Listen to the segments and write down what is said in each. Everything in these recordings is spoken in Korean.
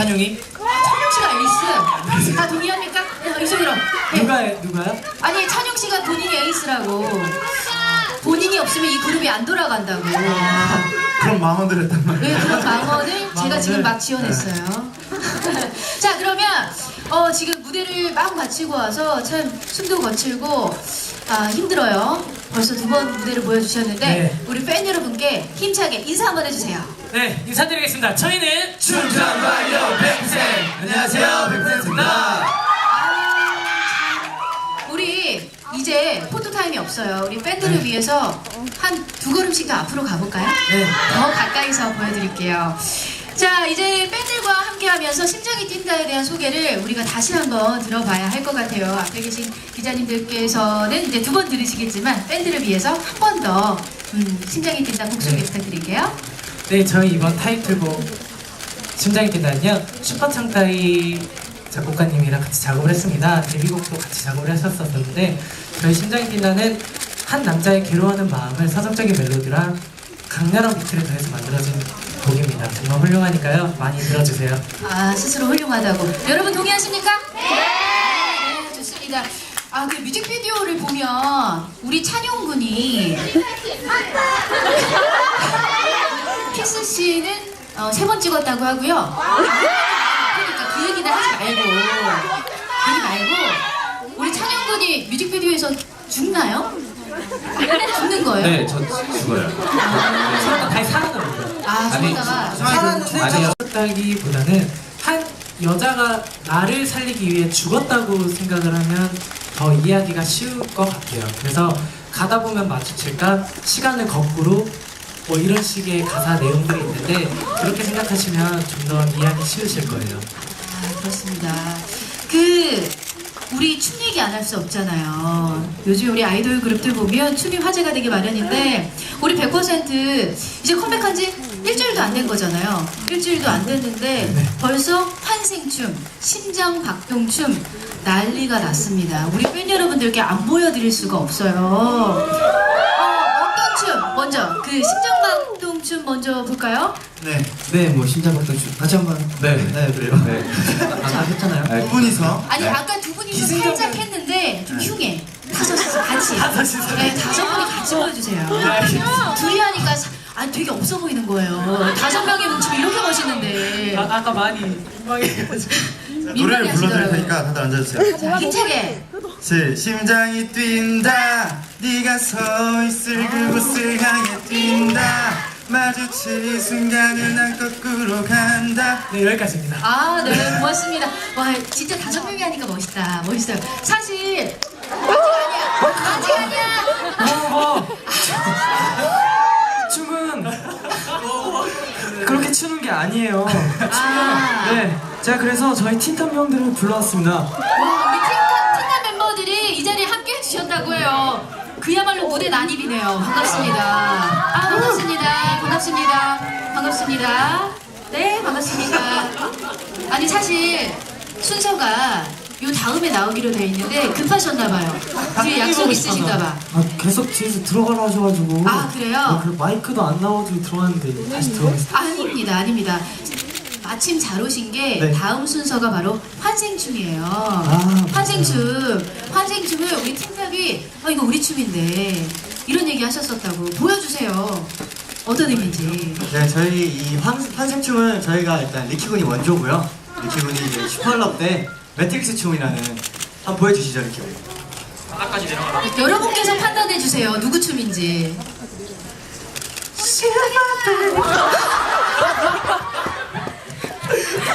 찬용이 찬용 씨가 에이스. 다 동의합니까? 네, 이쪽으로. 네. 누가 누가요? 아니 찬용 씨가 본인이 에이스라고. 본인이 없으면 이 그룹이 안 돌아간다고. 그런 망언들 했단 말이에요. 네, 그런 망언을 제가 망언을? 지금 막 지어냈어요. 자, 그러면 어, 지금 무대를 막 마치고 와서 참 숨도 거칠고 아, 힘들어요. 벌써 두 번 무대를 보여주셨는데 네. 우리 팬 여러분께 힘차게 인사 한번 해주세요. 네 인사드리겠습니다. 저희는 춘천바이오 백생 안녕하세요 백생입니다. 우리 이제 포토 타임이 없어요. 우리 팬들을 위해서 한 두 걸음씩 더 앞으로 가볼까요? 네. 더 가까이서 보여드릴게요. 자, 이제 팬들과 함께하면서 심장이 뛴다에 대한 소개를 우리가 다시 한번 들어봐야 할 것 같아요. 앞에 계신 기자님들께서는 이제 두 번 들으시겠지만 팬들을 위해서 한 번더 음, 심장이 뛴다 곡 소개 네. 부탁드릴게요. 네 저희 이번 타이틀곡 심장이 뛴다는요 슈퍼창따이 작곡가님이랑 같이 작업을 했습니다. 데뷔곡도 같이 작업을 하셨었는데 저희 심장이 뛴다는 한 남자의 괴로워하는 마음을 서정적인 멜로디랑 강렬한 비트를 더해서 만들어진 곡입니다. 정말 훌륭하니까요 많이 들어주세요. 아, 스스로 훌륭하다고. 여러분 동의하십니까? 네. 네, 좋습니다. 아, 그 뮤직비디오를 보면 우리 찬용 군이 키스 씨는 어, 세 번 찍었다고 하고요. 그러니까 그 얘기는 하지 말고 그 얘기 말고 우리 찬용 군이 뮤직비디오에서 죽나요? 죽는 거예요? 네, 저 죽어요. 다시 살아납니다. 아, 아니, 죽다가 살았는데. 죽었다기보다는 한 여자가 나를 살리기 위해 죽었다고 생각을 하면 더 이해하기가 쉬울 것 같아요. 그래서 가다 보면 마주칠까 시간을 거꾸로 뭐 이런 식의 가사 내용들이 있는데 그렇게 생각하시면 좀 더 이해하기 쉬우실 거예요. 아, 그렇습니다. 그 우리 춤 얘기 안 할 수 없잖아요. 요즘 우리 아이돌 그룹들 보면 춤이 화제가 되기 마련인데 우리 100% 이제 컴백한 지 일주일도 안 된 거잖아요. 일주일도 안 됐는데 벌써 환생춤, 심장 박동춤 난리가 났습니다. 우리 팬 여러분들께 안 보여드릴 수가 없어요. 어, 어떤 춤? 먼저 그 심장 박동춤 먼저 볼까요? 네. 네, 뭐 심장박동 춤 다시 한번. 네. 네, 그래요. 네. 아까 했잖아요. 네. 두 분이서 아니 네. 아까 두 기승전결. 살짝 했는데 좀 흉해. 다섯이서 같이. 네 다섯 분이 같이 보여주세요. 둘이 하니까 사- 아니 되게 없어 보이는 거예요. 다섯 명의 뭉치면 이렇게 멋있는데. 아, 아까 많이 민망해가지고 노래를 불러드릴 테니까 다들 앉아주세요. 자, 힘차게. 제 심장이 뛴다. 네가 서 있을 그곳을 향해 뛴다 마주칠 순간을 난 거꾸로 간다. 네 여기까지입니다. 아 네 고맙습니다. 와 진짜 다섯 명이 하니까 멋있다 멋있어요. 사실 아직 아니야. 아직 아니야. 어, 춤은 그렇게 추는 게 아니에요. 아. 네, 제가 그래서 저희 틴탑 형들을 불러왔습니다. 와, 우리 틴탑, 틴탑 멤버들이 이 자리에 함께 해주셨다고 해요. 그야말로 무대 난입이네요. 반갑습니다. 아, 반갑습니다. 반갑습니다. 반갑습니다. 네, 반갑습니다. 아니, 사실 순서가 요 다음에 나오기로 돼 있는데 급하셨나봐요. 뒤에 약속 있으신가봐. 아, 계속 뒤에서 들어가라 하셔가지고. 아, 그래요? 그 마이크도 안 나오고 들어왔는데 다시 들어가겠습니다. 아닙니다, 아닙니다. 마침 잘 오신 게 네. 다음 순서가 바로 환생춤이에요. 아, 환생춤, 환생춤을 우리 팀장이 아 이거 우리 춤인데 이런 얘기 하셨었다고 보여주세요. 어떤 의미인지. 네, 저희 이 환, 환생춤은 저희가 일단 리키군이 원조고요. 리키군이 이제 슈퍼럽 때 매트릭스 춤이라는 한번 보여주시죠, 리키군. 여러분께서 판단해 주세요. 누구 춤인지.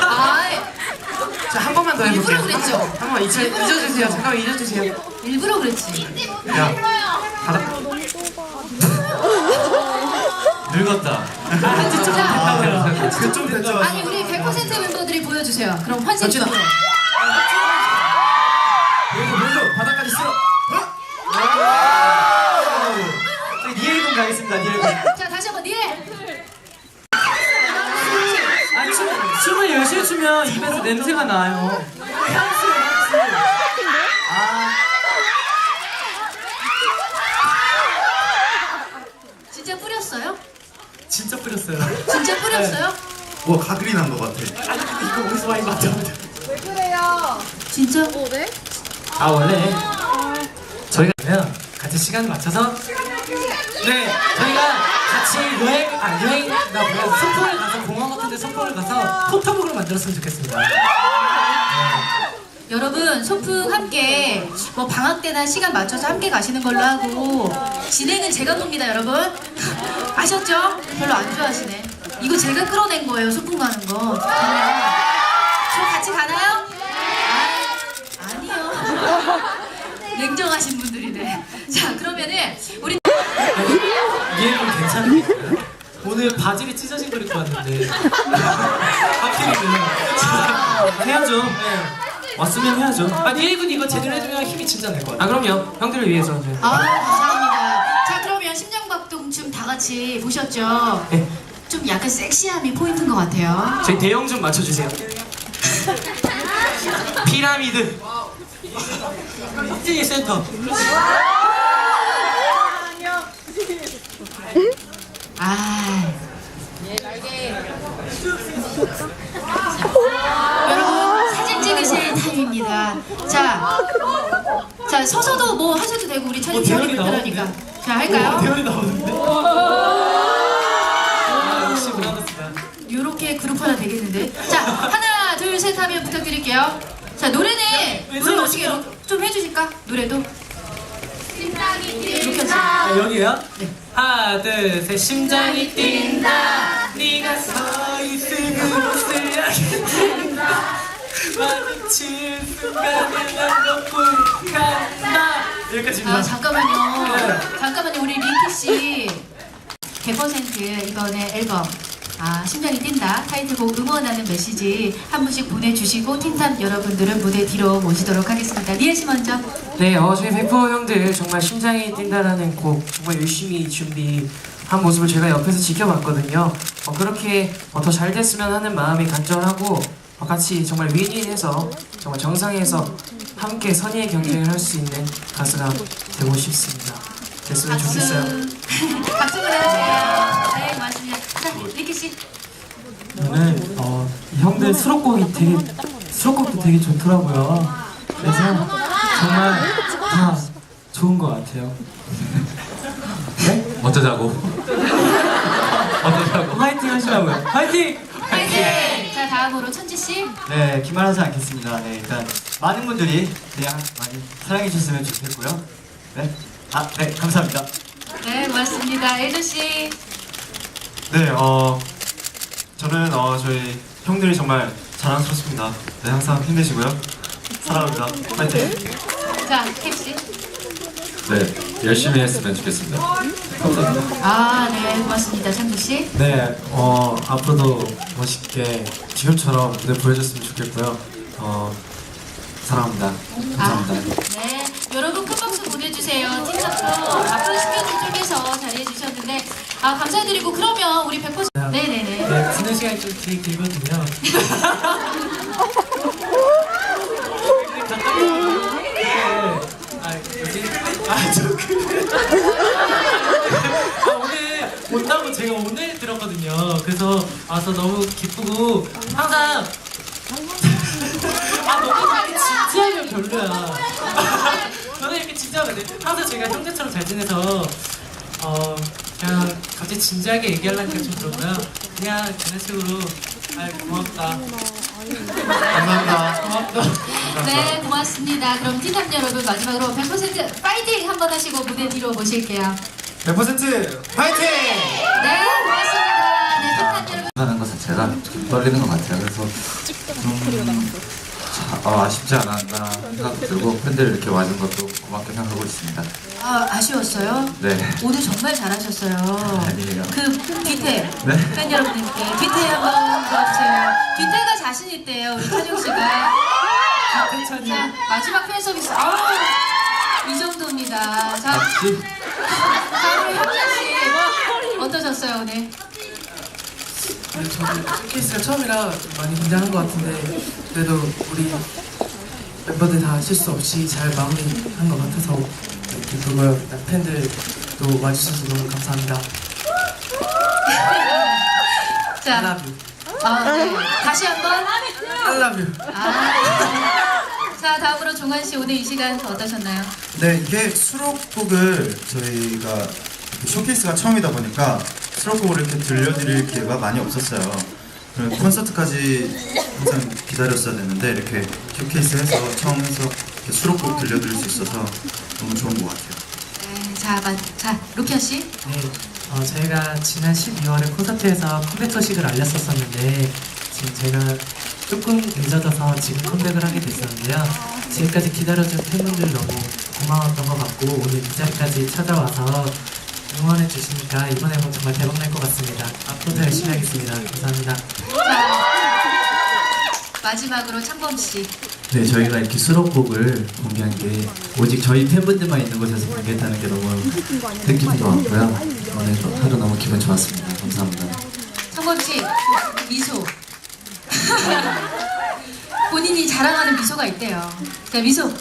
아, 자 한 번만 더 해볼게요. 일부러 그랬죠? 한번 잊어 잊어주세요. 잠깐만 잊어주세요. 일부러 그랬지. 야 늙었다. 한지 좀 자, 됐다고요. 그좀 됐죠 아니 우리 100% 멤버들이 보여주세요. 그럼 환생춤. 그렇죠. 먼저 바닥까지 쓸어 저희 니엘군 가겠습니다, 니엘군. 자 다시 한번 니에. 아, 춤, 춤을 열심히 추면 입에서 냄새가 나요. 진짜 뿌렸어요? 진짜 뿌렸어요. 진짜 뿌렸어요? 뭐 가글이 난 것 같아. 아니 근데 이거 어디서 많이 맞춰보자 진짜? 아 원래 저희가 그러면 같이 시간을 맞춰서 네 저희가 같이 여행 아 여행 나 뭐야 소풍을 가서 공원 같은데 소풍을 가서 포토북을 만들었으면 좋겠습니다. 여러분 소풍 함께 뭐 방학 때나 시간 맞춰서 함께 가시는 걸로 하고 진행은 제가 봅니다 여러분. 아셨죠? 별로 안 좋아하시네. 이거 제가 끌어낸 거예요 소풍 가는 거. 저 같이 가나요? 아, 아니요. 냉정하신 분들이네. 자 그러면은 우리 괜찮은가요? 오늘 바지를 찢어진 걸 입고 왔는데 하필이면 해야죠. 네. 왔으면 해야죠. 아니 예군 이거 제대로 해주면 힘이 진짜 날것 같아. 아 그럼요. 형들을 위해서. 네. 아 감사합니다 자 그러면 심장박동 춤 다 같이 보셨죠? 네. 좀 약간 섹시함이 포인트인 것 같아요 저희 대형 좀 맞춰주세요. 피라미드. 힙진이 센터. 아. 여러분 사진 찍으실 타임입니다. 자, 자 서서도 뭐 하셔도 되고 우리 어, 대열이 형이 불편하니까. 나오는데? 자 할까요? 대열이 나오는데. 아, 역시 브라더스다. 요렇게 그룹 하나 되겠는데. 자 하나 둘 셋 하면 부탁드릴게요. 자 노래는 왜 노래? 어떻게 로- 좀 해주실까? 노래도. 이렇게 하자. 아, 여기요? 네. 하나, 둘, 셋. 심장이 뛴다. 네가 서 있을 그곳을 알겠다. 마주칠 순간에 난 거꾸로 간다. 여기까지입니다. 아 잠깐만요. 네. 잠깐만요. 우리 링키 씨 100% 이번에 앨범 아 심장이 뛴다 타이틀곡 응원하는 메시지 한 분씩 보내주시고 팀탑 여러분들은 무대 뒤로 모시도록 하겠습니다. 리에 씨 먼저. 네, 어, 저희 베프 형들 정말 심장이 뛴다라는 곡 정말 열심히 준비한 모습을 제가 옆에서 지켜봤거든요. 어, 그렇게 어, 더잘 됐으면 하는 마음이 간절하고 어, 같이 정말 윈윈해서 정말 정상에서 함께 선의의 경쟁을 할 수 있는 가수가 되고 싶습니다. 됐으면. 좋겠어요. 박수 보내주세요. 네 고맙습니다. 자 링키 씨. 오늘 어, 이 형들 수록곡이 되게 수록곡도 되게 좋더라고요. 그래서 정말 다 좋은 것 같아요. 네? 어쩌자고 어쩌자고 화이팅 하시라고요. 화이팅! 파이팅. 자 다음으로 천지 씨. 네, 기만하지 않겠습니다. 네, 일단 많은 분들이 그냥 많이 사랑해 주셨으면 좋겠고요. 네, 아, 네, 감사합니다. 네 고맙습니다. 엘조 씨. 네, 어 저는 어 저희 형들이 정말 자랑스럽습니다. 네, 항상 힘내시고요. 사랑합니다. 파이팅. 자 캡 씨. 네 열심히 했으면 좋겠습니다 아네 고맙습니다. 창구 씨. 네, 어, 앞으로도 멋있게 지금처럼 무대 보여줬으면 좋겠고요. 어, 사랑합니다. 아, 네. 여러분 큰 박수 보내주세요. 팀장도 앞으로 스케줄 쪽에서 잘해주셨는데 아 감사드리고 그러면 우리 100% 네네네. 네, 듣는 시간이 좀 되게 길거든요. 아, 뭐지? 아, 저 그. 아, 오늘 온다고 제가 오늘 들었거든요. 그래서 와서 너무 기쁘고 항상 아 너무 이렇게 진지하면 별로야. 저는 이렇게 진지하면 돼. 항상 제가 형제처럼 잘 지내서 어 그냥 갑자기 진지하게 얘기하려니까 좀 그런가요? 그냥 그런 식으로 아 고맙다. 감사합니다. 고맙다. 네 고맙습니다. 그럼 팀장 여러분 마지막으로 100% 파이팅 한번 하시고 무대 뒤로 모실게요. 100% 파이팅! 네 고맙습니다. 네 팀장 여러분. 하는 것 자체가 좀 떨리는 것 같아요 그래서 좀 자, 어, 아쉽지 않았나 생각도 들고 팬들 이렇게 와준 것도 고맙게 생각하고 있습니다 아 아쉬웠어요. 네 오늘 정말 잘하셨어요. 아니에요. 그 뒤태 네. 팬 여러분들께 뒤태 한번 불러주세요. 뒤태가 자신 있대요 우리 찬영 씨가. 자 마지막 팬 서비스. 아우 이 정도입니다. 자 같이 다음 우리 현진 씨 어떠셨어요 오늘? 네, 저도 케이스가 처음이라 좀 많이 긴장한 것 같은데 그래도 우리 멤버들 다 실수 없이 잘 마무리한 것 같아서 이렇게 그걸 팬들도 와주셔서 너무 감사합니다. I 자 love you. 아, 네. 다시 한번. I love you. 아. 자, 다음으로 종환 씨 오늘 이 시간 어떠셨나요? 네, 이게 수록곡을 저희가 쇼케이스가 처음이다 보니까 수록곡을 이렇게 들려드릴 기회가 많이 없었어요. 콘서트까지 항상 기다렸어야 되는데 이렇게 쇼케이스해서 처음 해서 이렇게 수록곡 들려드릴 수 있어서 너무 좋은 것 같아요. 네, 자, 마, 자, 로키아 씨. 네, 어, 저희가 지난 12월에 콘서트에서 컴백 소식을 알렸었었는데 지금 제가 조금 늦어져서 지금 컴백을 하게 됐었는데요. 지금까지 기다려준 팬분들 너무 고마웠던 것 같고 오늘 이 자리까지 찾아와서 응원해 주시니까 이번 앨범 정말 대박 날 것 같습니다. 앞으로도 열심히 하겠습니다. 감사합니다. 자, 마지막으로 창범 씨. 네, 저희가 이렇게 수록곡을 공개한 게 오직 저희 팬분들만 있는 곳에서 공개했다는 게 너무 뜻깊은 것 같고요. 오늘 하루 너무 기분 좋았습니다. 감사합니다. 창범 씨, 미소. 본인이 자랑하는 미소가 있대요. 자, 미소.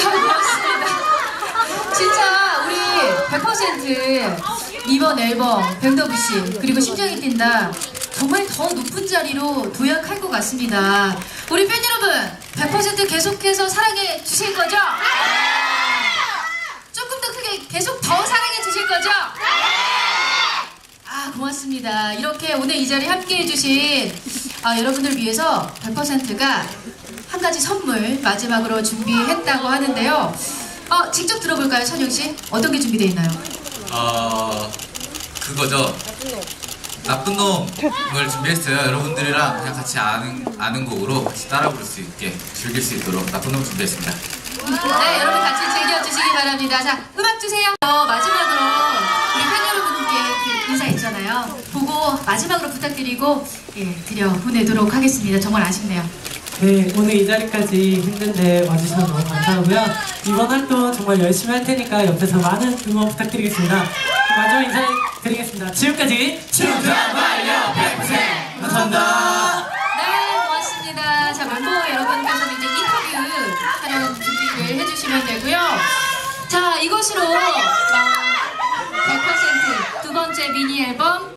자, 고맙습니다. 진짜 우리 100% 이번 앨범 밴더브 씨 그리고 심장이 뛴다 정말 더 높은 자리로 도약할 것 같습니다. 우리 팬 여러분 100% 계속해서 사랑해 주실 거죠? 조금 더 크게 계속 더 사랑해 주실 거죠? 아 고맙습니다. 이렇게 오늘 이 자리에 함께 해 주신 아, 여러분들 위해서 100%가 한 가지 선물 마지막으로 준비했다고 하는데요. 어, 직접 들어볼까요, 천영 씨? 어떤 게 준비되어 있나요? 어 그거죠. 나쁜 놈을 준비했어요. 여러분들이랑 그냥 같이 아는 아는 곡으로 같이 따라 부를 수 있게 즐길 수 있도록 나쁜 놈 준비했습니다. 네, 여러분 같이 즐겨주시기 바랍니다. 자, 음악 주세요. 어, 마지막으로 우리 팬 여러분께 그 인사 있잖아요. 보고 마지막으로 부탁드리고 예, 드려 보내도록 하겠습니다. 정말 아쉽네요. 네, 오늘 이 자리까지 힘든데 와주셔서 너무 감사하고요. 이번 활동 정말 열심히 할 테니까 옆에서 많은 응원 부탁드리겠습니다. 마지막 인사 드리겠습니다. 지금까지 춤장발려 100% 감사합니다. 네, 고맙습니다. 자, 멤버 여러분께서는 이제 인터뷰 촬영 준비를 해주시면 되고요. 자, 이것으로 어, 100%두 번째 미니 앨범